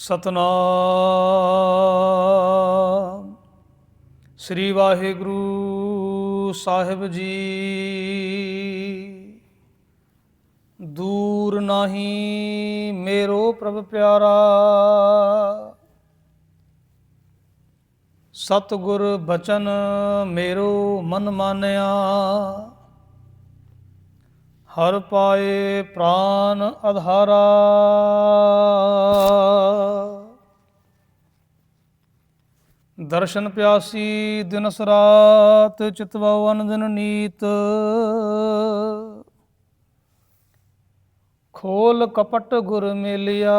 ਸਤਨਾਮ। ਸ੍ਰੀ ਵਾਹਿਗੁਰੂ ਸਾਹਿਬ ਜੀ। ਦੂਰ ਨਹੀਂ ਮੇਰੋ ਪ੍ਰਭ ਪਿਆਰਾ। ਸਤਿਗੁਰ ਬਚਨ ਮੇਰੋ ਮਨ ਮਾਨਿਆ। ਹਰ ਪਾਏ ਪ੍ਰਾਨ ਅਧਾਰਾ। ਦਰਸ਼ਨ ਪਿਆਸੀ ਦਿਨਸ ਰਾਤ ਚਿਤਵਾ ਅਨੰਦਨ ਨੀਤ। ਖੋਲ ਕਪਟ ਗੁਰ ਮਿਲਿਆ।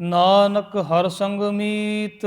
ਨਾਨਕ ਹਰ ਸੰਗ ਮੀਤ।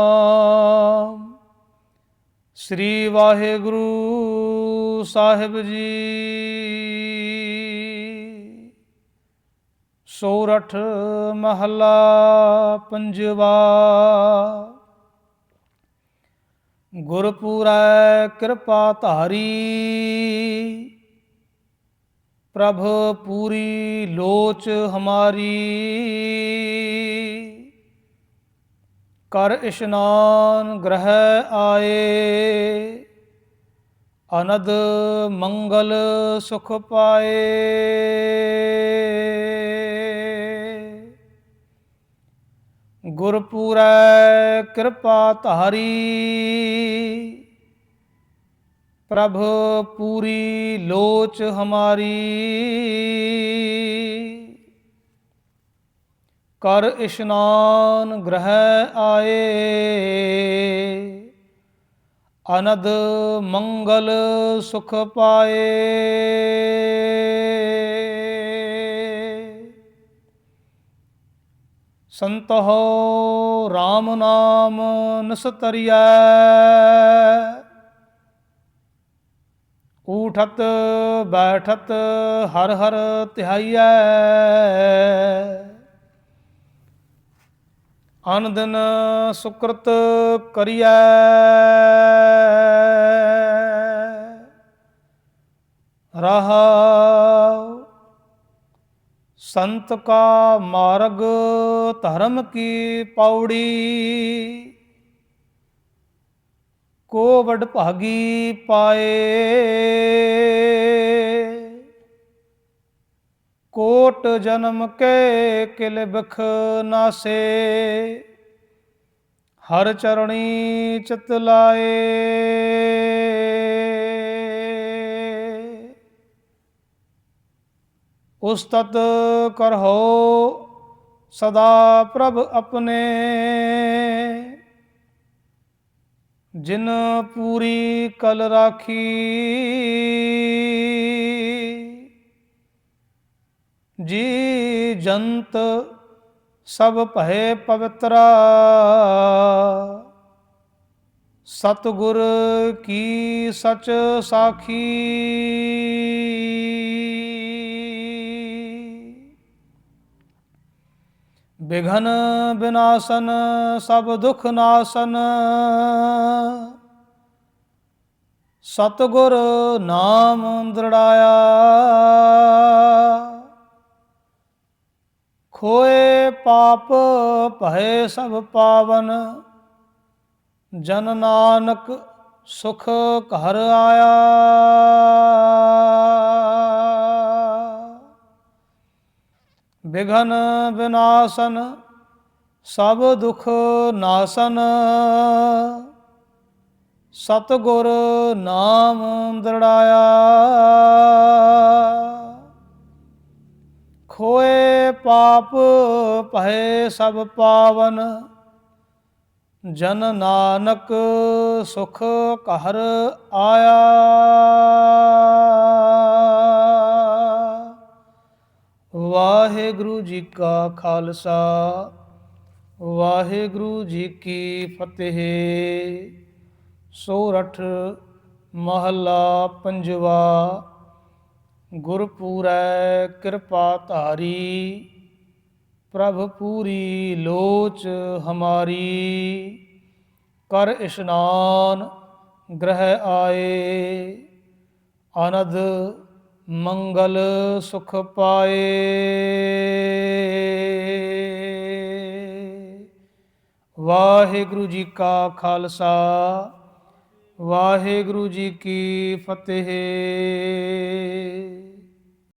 ਸ੍ਰੀ ਵਾਹਿਗੁਰੂ ਸਾਹਿਬ ਜੀ। ਸੋਰਠ ਮਹਲਾ ਪੰਜਵਾ। ਗੁਰਪੂਰੈ ਕਿਰਪਾ ਧਾਰੀ। ਪ੍ਰਭ ਪੂਰੀ ਲੋਚ ਹਮਾਰੀ। ਕਰ ਇਸ਼ਨਾਨ ਗ੍ਰਹਿ ਆਏ। ਅਨਦ ਮੰਗਲ ਸੁਖ ਪਾਏ। ਗੁਰਪੂਰੈ ਕਿਰਪਾ ਧਾਰੀ। ਪ੍ਰਭ ਪੂਰੀ ਲੋਚ ਹਮਾਰੀ। ਕਰ ਇਸ਼ਨਾਨ ਗ੍ਰਹਿ ਆਏ। ਅਨਦ ਮੰਗਲ ਸੁਖ ਪਾਏ। ਸੰਤੋ RAM ਨਾਮ ਨਸਤਰੀਐ। ਊਠਤ ਬੈਠਤ ਹਰ ਹਰ ਧਿਆਈਐ ਅਨ ਦਿਨ ਸੁਕਰਤ ਕਰੀਐ। ਰਹਾ ਸੰਤ ਕਾ ਮਾਰਗ ਧਰਮ ਕੀ ਪੌੜੀ। ਕੋ ਵਡ ਭਾਗੀ ਪਾਏ। ਕੋਟ ਜਨਮ ਕੇ ਕਿਲ ਬਖ ਨਾਸੇ। ਹਰ ਚਰਣੀ ਚਿਤ ਲਾਏ। ਉਸਤਤ ਕਰਹੋ ਸਦਾ ਪ੍ਰਭ ਆਪਣੇ। ਜਿਨ ਪੂਰੀ ਕਲ ਰਾਖੀ। ਜੀ ਜੰਤ ਸਭ ਭਏ ਪਵਿੱਤਰਾ। ਸਤਿਗੁਰ ਕੀ ਸਚ ਸਾਖੀ। ਬਿਘਨ ਬਿਨਾਸਨ ਸਭ ਦੁਖ ਨਾਸਨ। ਸਤਿਗੁਰ ਨਾਮ ਦ੍ਰਿੜਾਇਆ। ਖੋਏ ਪਾਪ ਭਏ ਸਭ ਪਾਵਨ। ਜਨ ਨਾਨਕ ਸੁਖ ਘਰ ਆਇਆ। ਵਿਘਨ ਵਿਨਾਸ਼ਨ ਸਭ ਦੁਖ ਨਾਸਨ। ਸਤਿਗੁਰ ਨਾਮ ਦ੍ਰਿੜਾਇਆ। ਖੋਏ ਪਾਪ ਭਏ ਸਭ ਪਾਵਨ, ਜਨ ਨਾਨਕ ਸੁਖ ਕਹਰ ਆਇਆ। ਵਾਹਿਗੁਰੂ ਜੀ ਕਾ ਖਾਲਸਾ, ਵਾਹਿਗੁਰੂ ਜੀ ਕੀ ਫਤਿਹ। ਸੋਰਠ ਮਹੱਲਾ ਪੰਜਵਾ, ਗੁਰਪੂਰੈ ਕਿਰਪਾ ਧਾਰੀ। ਪ੍ਰਭ ਪੂਰੀ ਲੋਚ ਹਮਾਰੀ। ਕਰ ਇਸ਼ਨਾਨ ਗ੍ਰਹਿ ਆਏ। ਆਨੰਦ ਮੰਗਲ ਸੁਖ ਪਾਏ। ਵਾਹਿਗੁਰੂ ਜੀ ਕਾ ਖਾਲਸਾ, ਵਾਹਿਗੁਰੂ ਜੀ ਕੀ ਫਤਿਹ।